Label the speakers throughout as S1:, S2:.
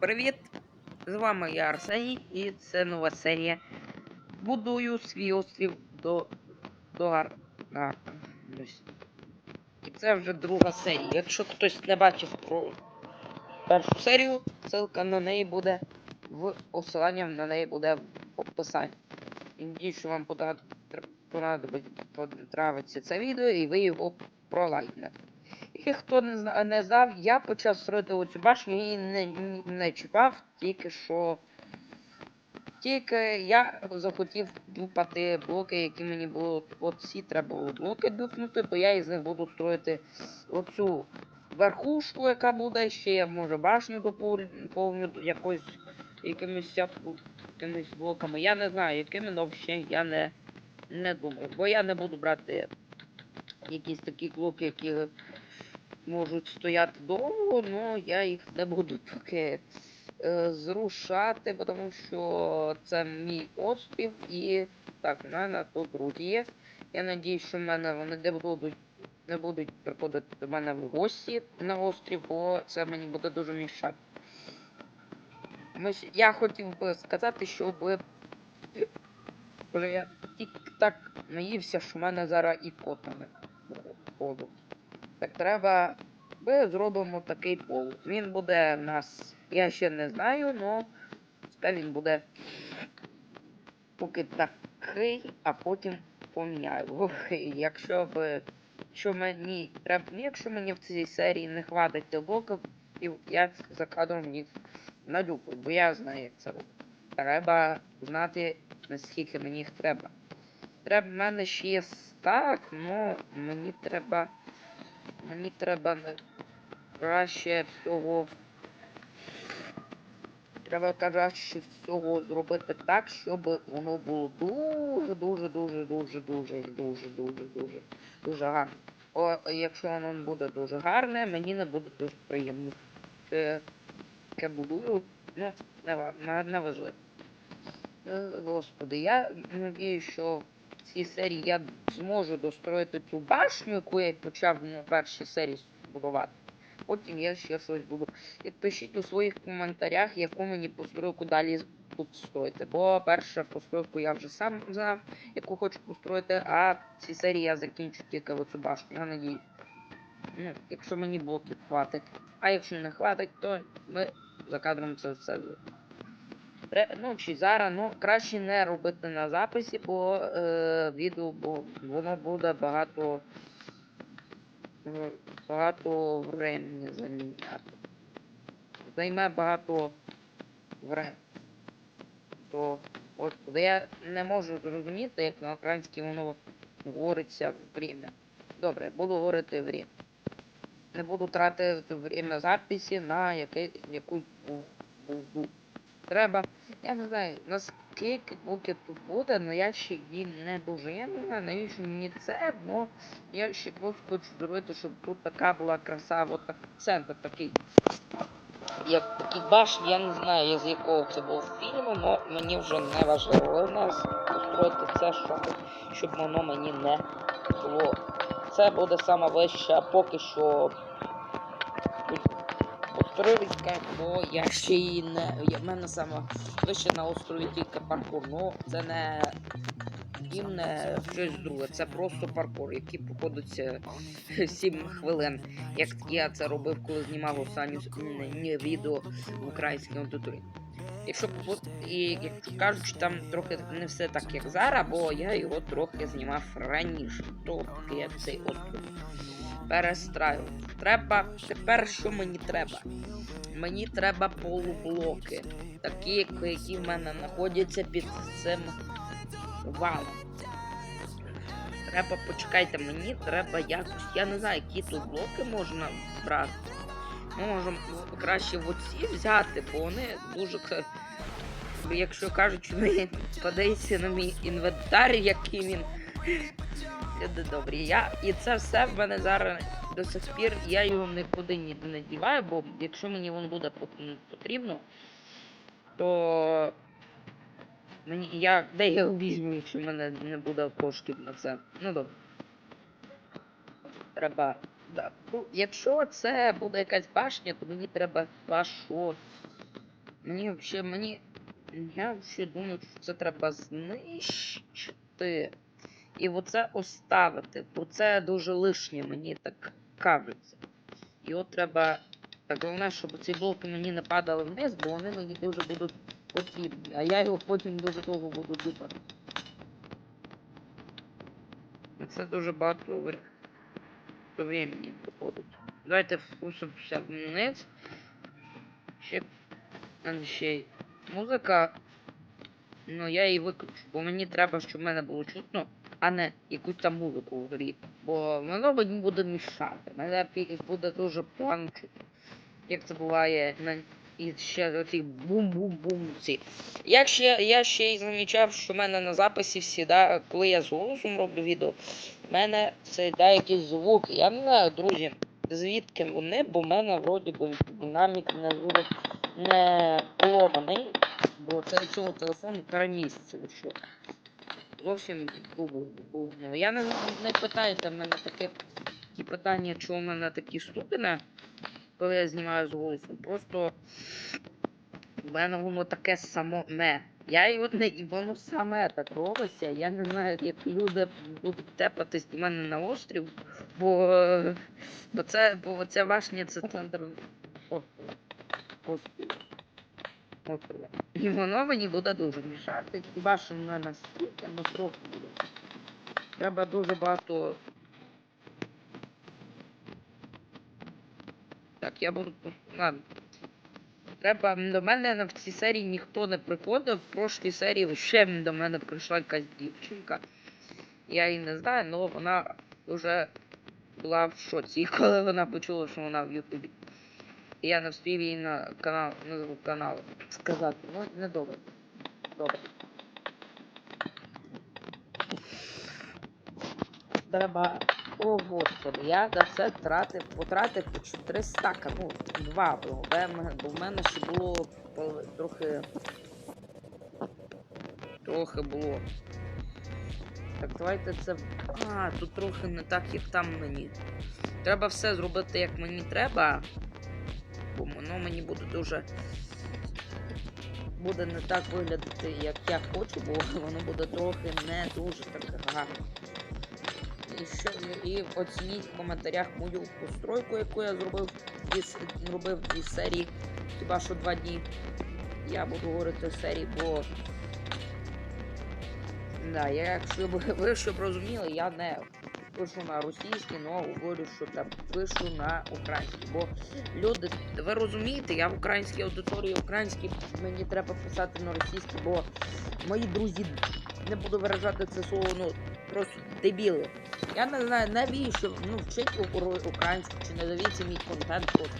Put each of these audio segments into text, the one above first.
S1: привіт! З вами я Арсеній і це нова серія. Будую свій острів до. до Гар... Гар... ось. І це вже друга серія. Якщо хтось не бачив про першу серію, ссылка на неї буде в посилання на неї буде в описанні. І надіюсь, що вам пода- тр- понадобить- понравиться це відео і ви його пролайкнете. І хто не, знав, я почав строїти оцю башню і не, не, чіпав, тільки що. Тільки я захотів дупати блоки, які мені було. От ці треба було блоки дупнути, бо я із них буду строїти оцю верхушку, яка буде, ще я може башню доповню якось якимись якимись блоками. Я не знаю, якими, але ще я не, не думаю. Бо я не буду брати якісь такі блоки, які можуть стояти довго, але я їх не буду поки е, зрушати, тому що це мій острів і так, в мене тут друзі є. Я надіюсь, що в мене вони не будуть не будуть приходити до мене в гості на острів, бо це мені буде дуже мішати. Я хотів би сказати, щоб я тільки так наївся, що в мене зараз і котами. Так треба. Ми зробимо такий пол. Він буде в нас. Я ще не знаю, але це він буде поки такий, а потім поміняю. Якщо б. Що мені треба. ну, Якщо мені в цій серії не хватить блоків, я за кадром їх налюблю, бо я знаю, як це робити. Треба знати, наскільки мені їх треба. Треба в мене ще є стак, ну мені треба. Мені треба краще всього. Треба краще всього зробити так, щоб воно було дуже-дуже-дуже-дуже-дуже-дуже-дуже-дуже дуже гарно. О, якщо воно буде дуже гарне, мені не буде дуже приємно. Це я будую, ну, не, не важливо. Е, господи, я надію, що цій серії я зможу достроїти цю башню, яку я почав на першій серії будувати. Потім я ще щось буду. І пишіть у своїх коментарях, яку мені постройку далі тут строїти. Бо першу постройку я вже сам знав, яку хочу построїти, а в цій серії я закінчу тільки оцю башню. Я надіюсь. Ну, якщо мені блоків хватить. А якщо не хватить, то ми за кадром це все Ну, чи зараз, ну краще не робити на записі, бо е, відео, бо воно буде багато е, багато времени заміняти. Займе багато времени. То от я не можу зрозуміти, як на українській воно говориться время. Добре, буду говорити время. Не буду тратити время записі на якусь. Треба. Я не знаю, наскільки поки тут буде, але я ще її не дуже. Я не знаю, навіщо мені це, бо я ще просто хочу зробити, щоб тут така була краса, от так, центр такий. Як такі башні, я не знаю, з якого це був фільму, але мені вже не важливо. Головне це, щоб, щоб воно мені не було. Це буде сама вища поки що Островська, бо я ще її не. В мене саме вище на острові тільки паркур. Ну, це не і не щось друге. Це просто паркур, який проходиться 7 хвилин. Як я це робив, коли знімав останнє відео в українському туторі. Якщо і якщо кажучи, там трохи не все так, як зараз, бо я його трохи знімав раніше, трохи я цей остров перестраю. Треба. Тепер що мені треба? Мені треба полублоки. Такі, які в мене знаходяться під цим валом. Треба, почекайте, мені треба якось. Я не знаю, які тут блоки можна брати. Ми можемо краще оці взяти, бо вони дуже. Якщо кажуть, ви подивіться на мій інвентар, який він. Люди добрі. Я... І це все в мене зараз до сих пір. Я його нікуди ні- не діваю, бо якщо мені воно буде потрібно, то мені я де я його візьму, якщо в мене не буде коштів на це. Ну добре. Треба. Да. Ну, якщо це буде якась башня, то мені треба вашу Мені взагалі, мені. Я взагалі думаю, що це треба знищити. І оце оставити. Бо це дуже лишнє, мені так кажеться. І от треба. Так головне, щоб ці блоки мені не падали вниз, бо вони мені дуже будуть потрібні. А я його потім дуже довго буду дупати. Це дуже багато времени доходить. Давайте спустимося вниз. Ще, ще музика. Ну, я її виключу, бо мені треба, щоб в мене було чутно, а не якусь там музику в грі. Бо воно мені буде мішати. Мене буде дуже погано. Як це буває на і ще ці. Я ще, я ще й замічав, що в мене на записі всі, коли я з голосом роблю відео, в мене це да, якісь. Я не знаю, друзі, звідки вони, бо в мене вроді би динамік не дуже не поломаний, бо це цього телефону що зовсім був, Я не, не питайте в мене таке питання, чого в мене такі ступені, коли я знімаю з голосом. Просто в мене воно таке саме. Я його не і воно саме так робиться. Я не знаю, як люди будуть тепатись до мене на острів, бо, бо це бо ця башня це центр острова. Острова. І воно мені буде дуже мішати. Хіба що не настільки, але трохи буде. Треба дуже багато. Так, я буду. Ладно. Треба до мене в цій серії ніхто не приходив. В прошлій серії ще до мене прийшла якась дівчинка. Я її не знаю, але вона вже була в шоці, коли вона почула, що вона в Ютубі. Я не встиг їй на канал, назву каналу сказати. Ну, не добре. Добре. Треба. О, господи, я за це тратив, потратив по 4 стака, ну, два, бо в мене ще було трохи. Трохи було. Так, давайте це. А, тут трохи не так, як там мені. Треба все зробити, як мені треба. Бо воно мені буде дуже. Буде не так виглядати, як я хочу, бо воно буде трохи не дуже так гарно. І що і оцініть в коментарях мою постройку, яку я зробив дві, робив дві серії, хіба що два дні. Я буду говорити серії, бо. Да, я якщо ви щоб розуміли, я не пишу на російській, але говорю, що там пишу на українській. Бо люди, ви розумієте, я в українській аудиторії українській, мені треба писати на російській, бо мої друзі не буду виражати це слово, ну просто дебіли. Я не знаю, навіщо ну, вчить українську чи не дивіться мій контент просто.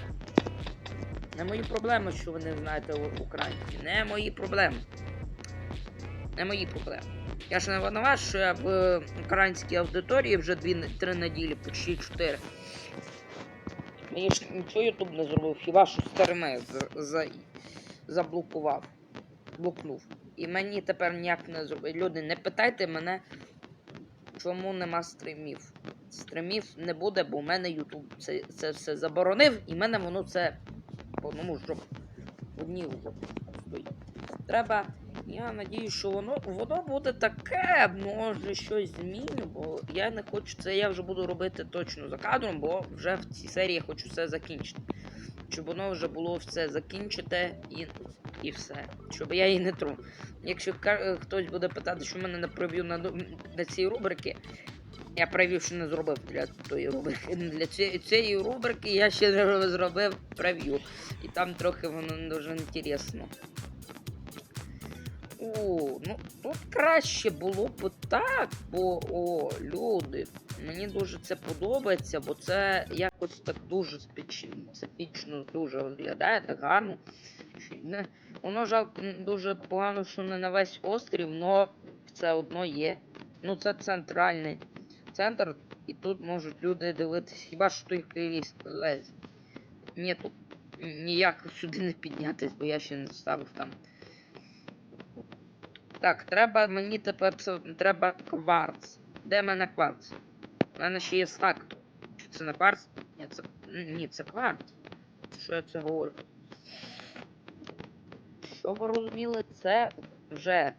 S1: Не мої проблеми, що ви не знаєте українську. Не мої проблеми. Не мої проблеми. Я ж не винуват, що я в е, українській аудиторії вже 2-3 неділі, почти 4. Мені ж нічого Ютуб не зробив, хіба що старими за, за, заблокував. Блокнув. І мені тепер ніяк не зробить. Люди, не питайте мене, чому нема стримів. Стримів не буде, бо в мене Ютуб це, це все заборонив, і в мене воно це по одному ж в одній стоїть. Треба. Я надію, що воно воно буде таке, може щось зміню, бо я не хочу це, я вже буду робити точно за кадром, бо вже в цій серії я хочу все закінчити. Щоб воно вже було все закінчите і, і все. Щоб я її не тру. Якщо хтось буде питати, що мене на прев'ю на, на цій рубрики, я прев'ю ще не зробив для тої рубрики. Для цієї, цієї рубрики я ще не зробив прев'ю. І там трохи воно дуже інтересно. О, ну тут краще було б так, бо о, люди. Мені дуже це подобається, бо це якось так дуже специфічно, дуже виглядає, так гарно. Не, воно жалко дуже погано, що не на весь острів, але все одно є. Ну це центральний центр, і тут можуть люди дивитися, хіба що той ліс лезь. Ні, тут ніяк сюди не піднятись, бо я ще не ставив там. Так, треба мені тепер треба кварц. Де в мене кварц? У мене ще є стак. Це не кварц? Ні, це. Ні, це кварц. Що я це говорю? Щоб ви розуміли, це вже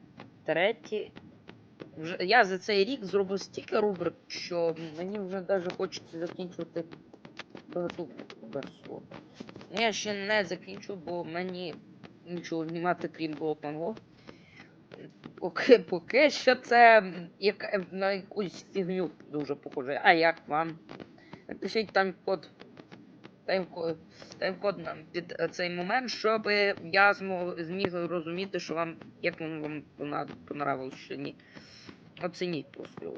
S1: третій. Вже, я за цей рік зробив стільки рубрик, що мені вже навіть хочеться закінчувати версію. Ну, Я ще не закінчу, бо мені нічого знімати, крім Голканго. Поки, поки що це як, на якусь фігню дуже похоже. А як вам? Напишіть там код. Тайм-код, тайм-код нам під е, цей момент, щоб я зміг розуміти, що вам, як вам понравилось, чи ні. Оцініть просто.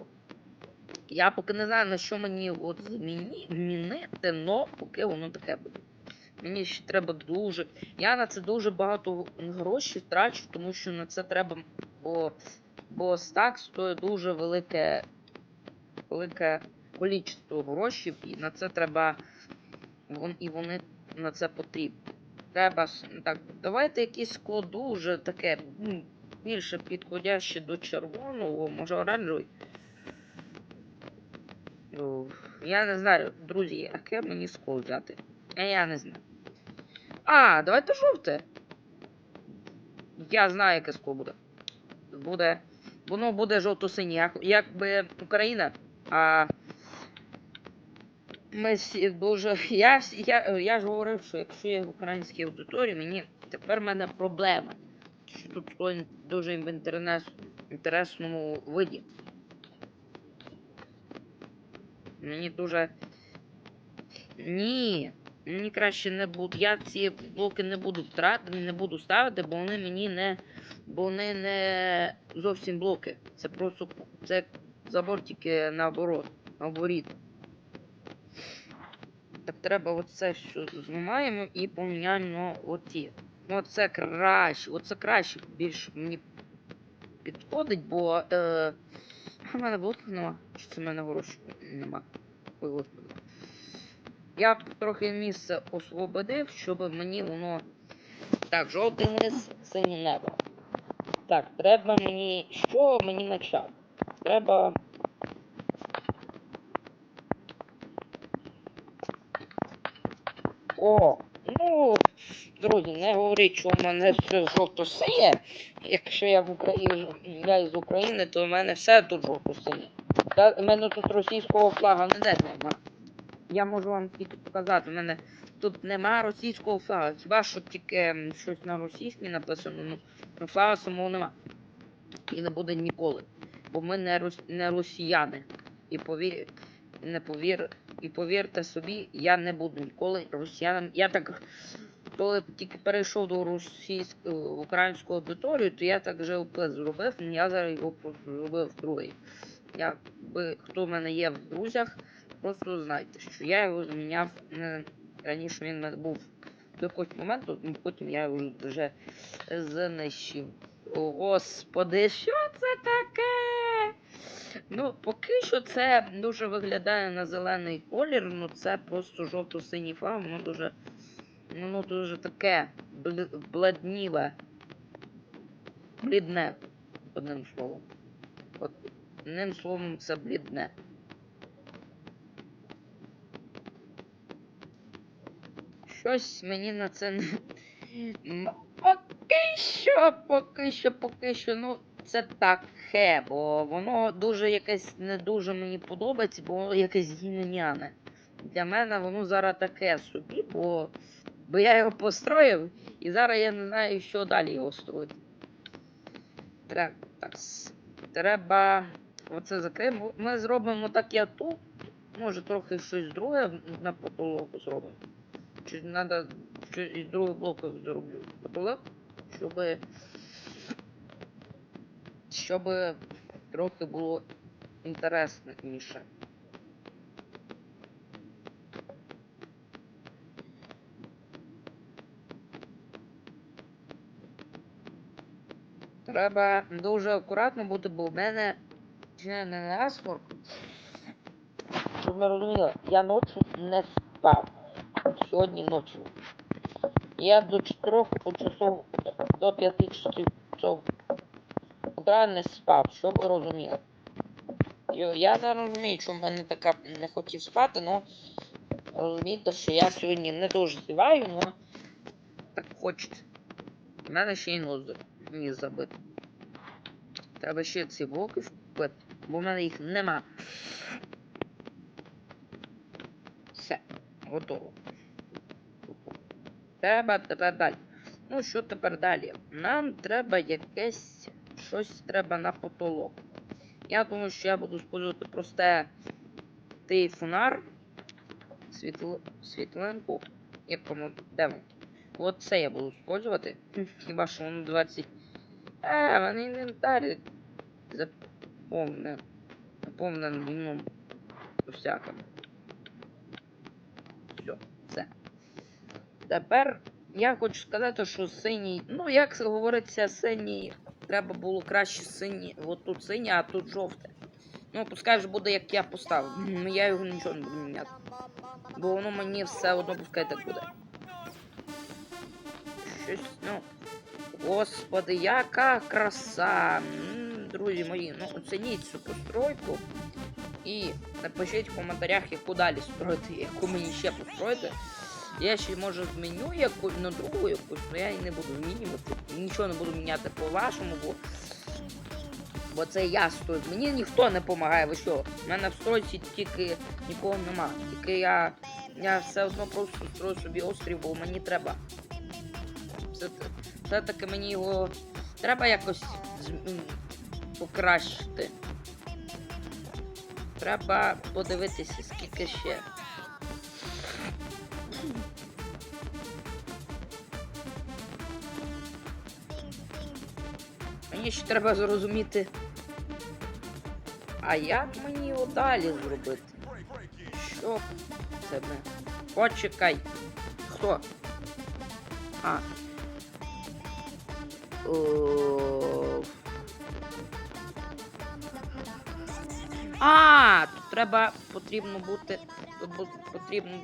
S1: Я поки не знаю, на що мені от змінити, но поки воно таке буде. Мені ще треба дуже. Я на це дуже багато грошей трачу, тому що на це треба. Бо, бо стак стоїть дуже велике, велике кількість грошей, і на це треба. І вони на це потрібні. Треба. Так, давайте якийсь скло дуже таке. Більше підходяще до червоного, може оранжевий. Ну, я не знаю, друзі, яке мені скло взяти. А я не знаю. А, давайте жовте. Я знаю, яке скло буде. Буде. Воно буде жовто-синє, якби Україна. А. Ми всі дуже. Я, я, я ж говорив, що якщо я в українській аудиторії, мені тепер в мене проблема. Що тут дуже в інтернес, інтересному виді. Мені дуже. Ні. Мені краще не буду. Я ці блоки не буду втратити, не буду ставити, бо вони мені не. Бо вони не зовсім блоки. Це просто це забор тільки наоборот. Наоборіт. Так треба оце що знімаємо і поміняємо оті. Ну краще. Оце краще більш мені підходить, бо. Е, у мене блоків нема. Чи це в мене грошей нема? Ой, господи. Я трохи місце освободив, щоб мені воно. Так, жовтий низ, синє небо. Так, треба мені. Що мені почати? Треба. О, ну, друзі, не говоріть, що в мене все жовто синє. Якщо я в Україні я із України, то в мене все тут жовто. Та в мене тут російського флага ніде нема. Я можу вам тільки показати, в мене тут нема російського флага. Хіба що тільки щось на російській написано, ну, флага самого нема. І не буде ніколи. Бо ми не, рос... не росіяни. І повір... не повір... І повірте собі, я не буду ніколи росіянам. Я так. Коли тільки перейшов до російської українську аудиторію, то я так вже опис зробив, я зараз його зробив другий. Якби хто в мене є в друзях, просто знайте, що я його зміняв не раніше він був до якогось моменту, ну, потім я його вже знищив. Господи, що це таке? Ну, поки що це дуже виглядає на зелений колір, ну це просто жовто-синій флаг, воно дуже. Воно дуже таке бл- бледніле. Блідне, одним словом. Одним словом, це блідне. Щось мені на це не. Поки що, поки що, поки що, ну, це таке, бо воно дуже якесь не дуже мені подобається, бо якесь гімняне. Для мене воно зараз таке собі, бо, бо я його построїв, і зараз я не знаю, що далі його строїти. Треба, так, треба оце закриємо. Ми зробимо так, я тут. Може трохи щось друге на потолок зробимо. Чи треба щось із других блоків зроблю потолок, щоб щоб трохи було інтересніше. Треба дуже акуратно бути, бо в мене ще не насморк. Щоб ви розуміли, я ночі не спав. Сьогодні ночі. Я до 4 часов, до 5 часов утра не спав, щоб розуміли. Я не розумію, в мене така не хотів спати, але розумієте, що я сьогодні не дуже співаю, але так хочеться. У мене ще й нос ніс забити. Треба ще ці блоки впити, бо в мене їх нема. Все, готово. Треба далі. Ну, що тепер далі? Нам треба якесь щось треба на потолок. Я думаю, що я буду спользувати просте той фонар. Світло... Світлинку. Якому. Де він? От це я буду спользувати. Хіба що воно 20. Е, в інвентарі заповнений. Наповнений ну, всяким. Все. Тепер я хочу сказати, що синій. Ну, як говориться, синій. Треба було краще синій. От тут синій, а тут жовте. Ну, пускай вже буде, як я поставив. М, Я його нічого не буду міняти. Бо воно мені все одно пускай так буде. Щось, ну. Господи, яка краса! Друзі мої, ну оцініть цю постройку. І напишіть в коментарях, яку далі строїти, яку мені ще построїти. Я ще може зміню яку на другу якусь, але я її не буду змінювати. Нічого не буду міняти по-вашому, бо. Бо це я строю. Мені ніхто не допомагає, ви що? У мене в стройці тільки нікого нема. Тільки я. Я все одно просто строю собі острів, бо мені треба. Все, все-таки мені його треба якось покращити. Треба подивитися, скільки ще. Мені ще треба зрозуміти. А як мені його далі зробити? Що це ми? Почекай. Хто? А. О... А, тут треба потрібно бути. Тут потрібно.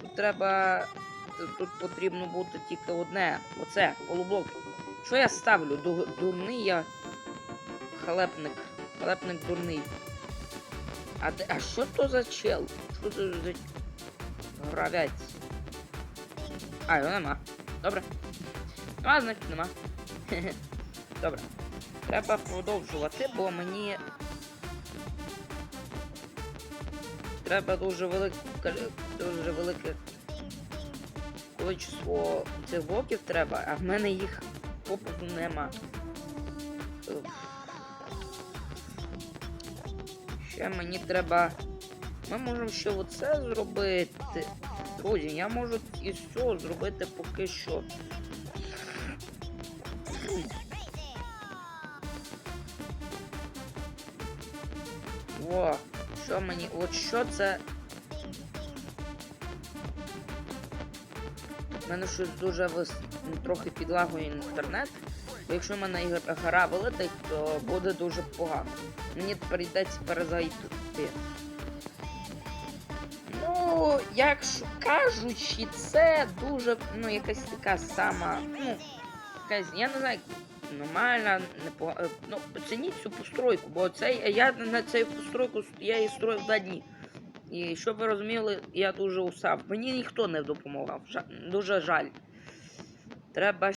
S1: Тут треба. Тут, потрібно бути тільки одне. Оце, полублок. Що я ставлю? Ду- Дурний я. Халепник. Халепник дурний. А, де- а що то за чел? Що це за гравець? А, його нема. Добре. А, значить нема. Добре. Треба продовжувати, бо мені. Треба дуже велике дуже велике количество цих блоків треба, а в мене їх попросту нема. Ще мені треба. Ми можемо ще оце зробити. Друзі, я можу і все зробити поки що. О, що мені. От що це. У мене щось дуже вис... трохи підлагує інтернет. Бо якщо в мене гра вилетить, то буде дуже погано. Мені тепер йдеться перезайти. Ну, якщо кажучи, це дуже, ну, якась така сама, ну, якась, я не знаю, нормальна, непогана. Ну, оцініть цю постройку, бо це я на цю постройку я її строїв два дні. І щоб ви розуміли, я дуже устав. Мені ніхто не допомагав. Дуже жаль. Треба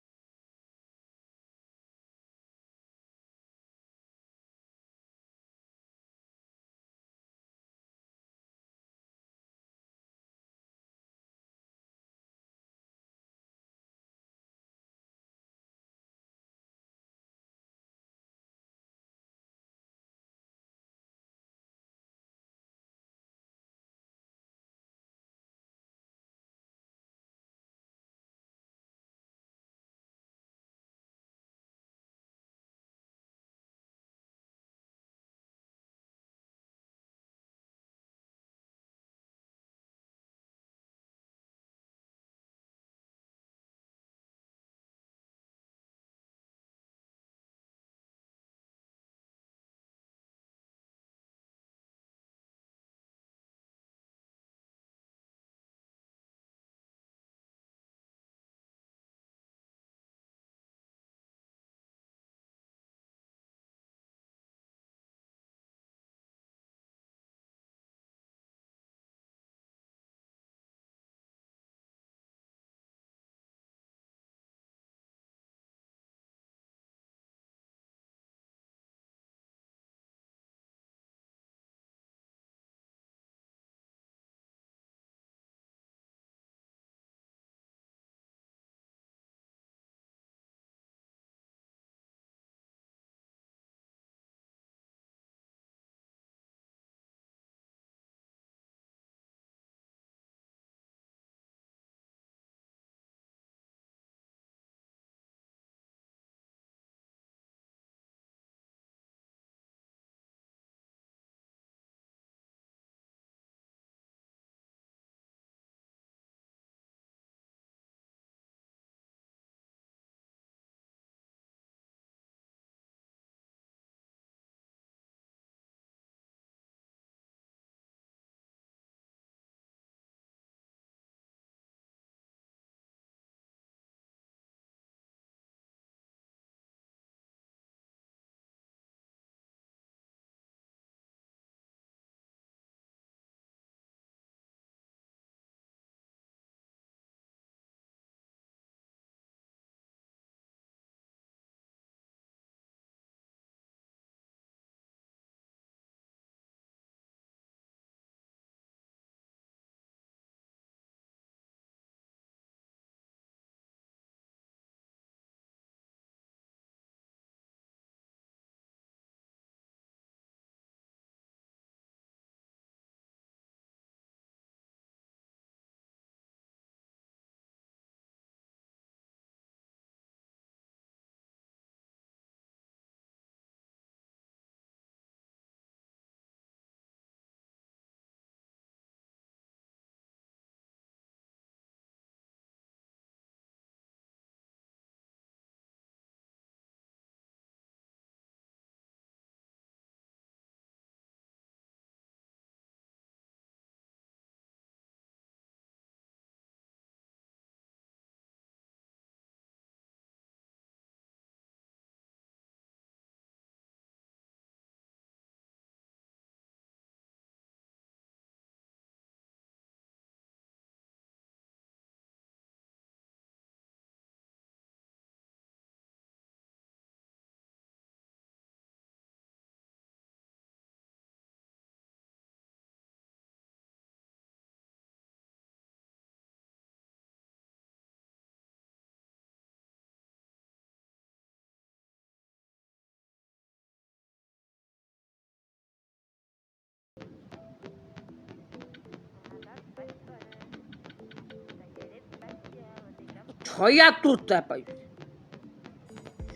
S1: Чого я тут тепаю?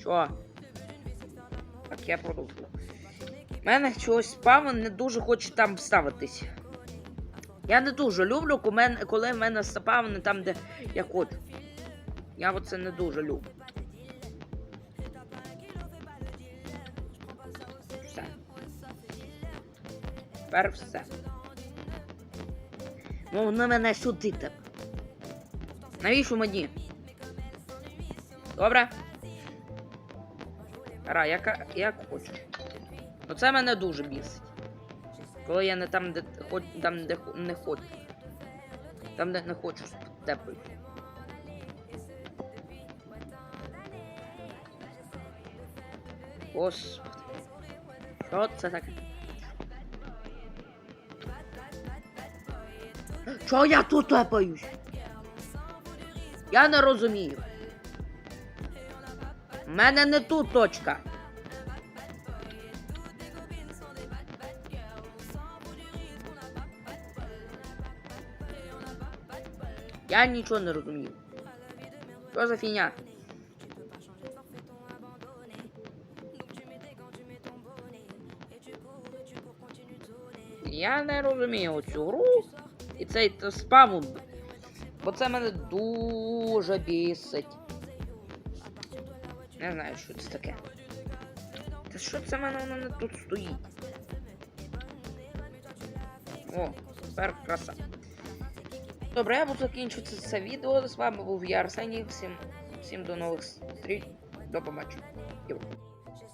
S1: Що? Так, я продовжую. У мене чогось спавн не дуже хоче там вставитись. Я не дуже люблю, коли в мене, спавни там, де я хочу. Я оце не дуже люблю. Все. Тепер все. Ну, на мене сюди так. Навіщо мені? Добре? Ра, як, як хочеш. Оце мене дуже бісить. Коли я не там, де хоч, там, де не хочу. Там, де не хочу тепаю. Господи. Що це таке? Чого я тут тепаюсь? Я не розумію. Мене не тут точка. Я нічого не розумію. Що за фігня? Я не розумію цю гру і цей спам. Бо це мене дуже бісить. Не знаю, що це таке. Та що це мене воно не тут стоїть? О, тепер краса. Добре, я буду закінчувати це відео. З вами був я Арсеній. Всім, всім до нових зустріч. До побачення.